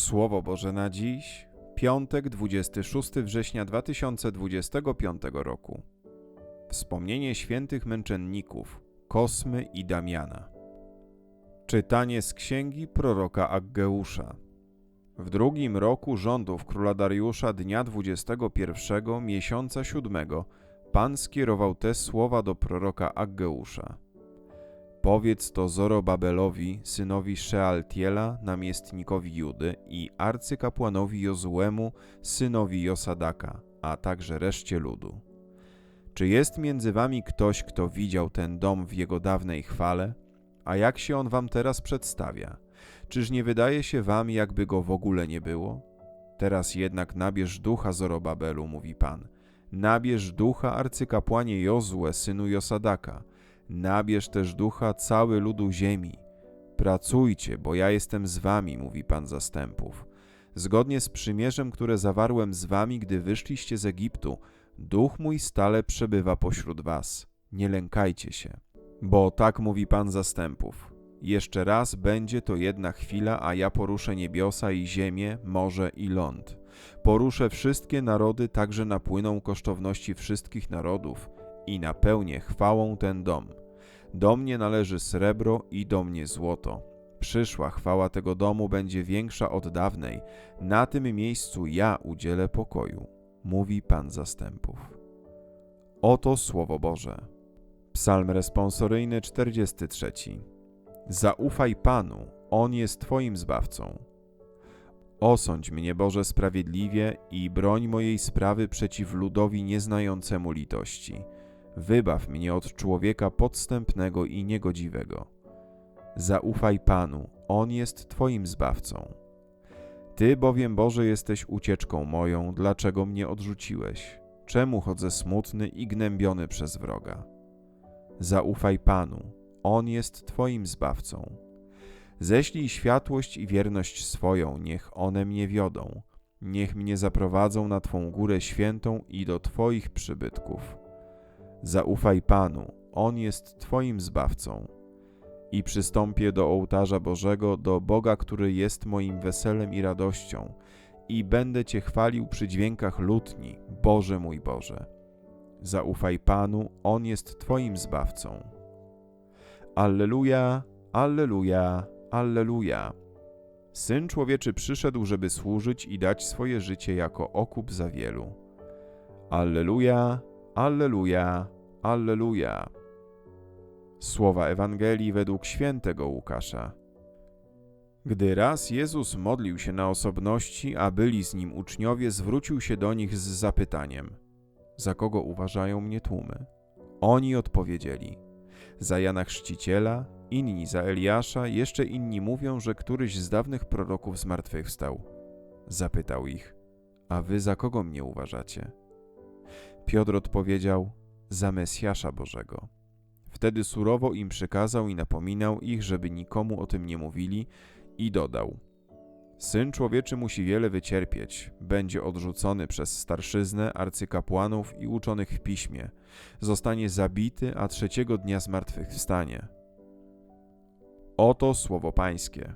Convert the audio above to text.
Słowo Boże na dziś, piątek 26 września 2025 roku. Wspomnienie świętych męczenników Kosmy i Damiana. Czytanie z księgi proroka Aggeusza. W drugim roku rządów króla Dariusza dnia 21 miesiąca siódmego Pan skierował te słowa do proroka Aggeusza. Powiedz to Zorobabelowi, synowi Szealtiela, namiestnikowi Judy i arcykapłanowi Jozuemu, synowi Josadaka, a także reszcie ludu. Czy jest między wami ktoś, kto widział ten dom w jego dawnej chwale? A jak się on wam teraz przedstawia? Czyż nie wydaje się wam, jakby go w ogóle nie było? Teraz jednak nabierz ducha Zorobabelu, mówi Pan. Nabierz ducha arcykapłanie Jozue, synu Josadaka. Nabierz też ducha cały ludu ziemi. Pracujcie, bo ja jestem z wami, mówi Pan zastępów. Zgodnie z przymierzem, które zawarłem z wami, gdy wyszliście z Egiptu, duch mój stale przebywa pośród was. Nie lękajcie się. Bo tak mówi Pan zastępów. Jeszcze raz będzie to jedna chwila, a ja poruszę niebiosa i ziemię, morze i ląd. Poruszę wszystkie narody, także napłyną kosztowności wszystkich narodów i napełnię chwałą ten dom. Do mnie należy srebro i do mnie złoto. Przyszła chwała tego domu będzie większa od dawnej. Na tym miejscu ja udzielę pokoju, mówi Pan zastępów. Oto słowo Boże. Psalm responsoryjny 43. Zaufaj Panu, On jest Twoim zbawcą. Osądź mnie, Boże, sprawiedliwie i broń mojej sprawy przeciw ludowi nieznającemu litości. Wybaw mnie od człowieka podstępnego i niegodziwego. Zaufaj Panu, On jest Twoim zbawcą. Ty bowiem, Boże, jesteś ucieczką moją, dlaczego mnie odrzuciłeś? Czemu chodzę smutny i gnębiony przez wroga? Zaufaj Panu, On jest Twoim zbawcą. Ześlij światłość i wierność swoją, niech one mnie wiodą. Niech mnie zaprowadzą na Twą górę świętą i do Twoich przybytków. Zaufaj Panu, On jest Twoim zbawcą. I przystąpię do ołtarza Bożego, do Boga, który jest moim weselem i radością, i będę Cię chwalił przy dźwiękach lutni, Boże mój Boże. Zaufaj Panu, On jest Twoim zbawcą. Alleluja, Alleluja, Alleluja. Syn człowieczy przyszedł, żeby służyć i dać swoje życie jako okup za wielu. Alleluja, Alleluja, Alleluja. Słowa Ewangelii według świętego Łukasza. Gdy raz Jezus modlił się na osobności, a byli z nim uczniowie, zwrócił się do nich z zapytaniem: Za kogo uważają mnie tłumy? Oni odpowiedzieli: Za Jana Chrzciciela, inni za Eliasza, jeszcze inni mówią, że któryś z dawnych proroków zmartwychwstał. Zapytał ich: A wy za kogo mnie uważacie? Piotr odpowiedział: Za Mesjasza Bożego. Wtedy surowo im przykazał i napominał ich, żeby nikomu o tym nie mówili, i dodał: Syn człowieczy musi wiele wycierpieć, będzie odrzucony przez starszyznę, arcykapłanów i uczonych w piśmie, zostanie zabity, a trzeciego dnia zmartwychwstanie. Oto słowo Pańskie.